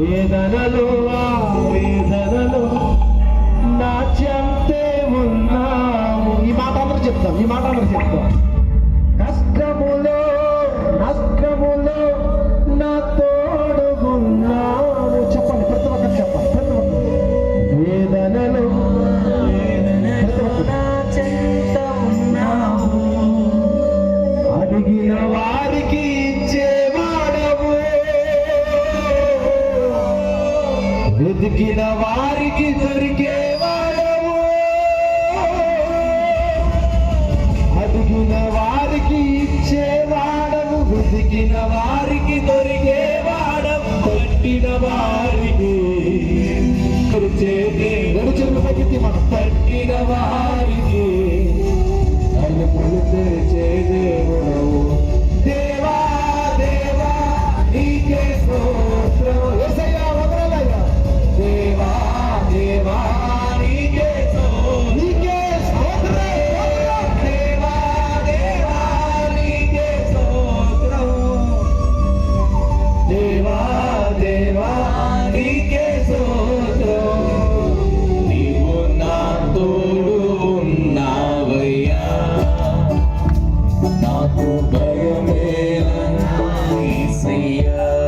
వేదనలు ఆ వేదనలు నా చెంతే ఉన్నావు ఈ మాట అందరూ చెప్తాం ఈ మాట అందరూ చెప్తాం. కష్టములో నష్టములో వెతికిన వారికి దొరికేవాడవు అడిగిన వారికి ఇచ్చేవాడవు వెతికిన వారికి దొరికేవాడవు పట్టిన వారికి తెరిచేది గడిచిన మనం Ako ba'y may nanay?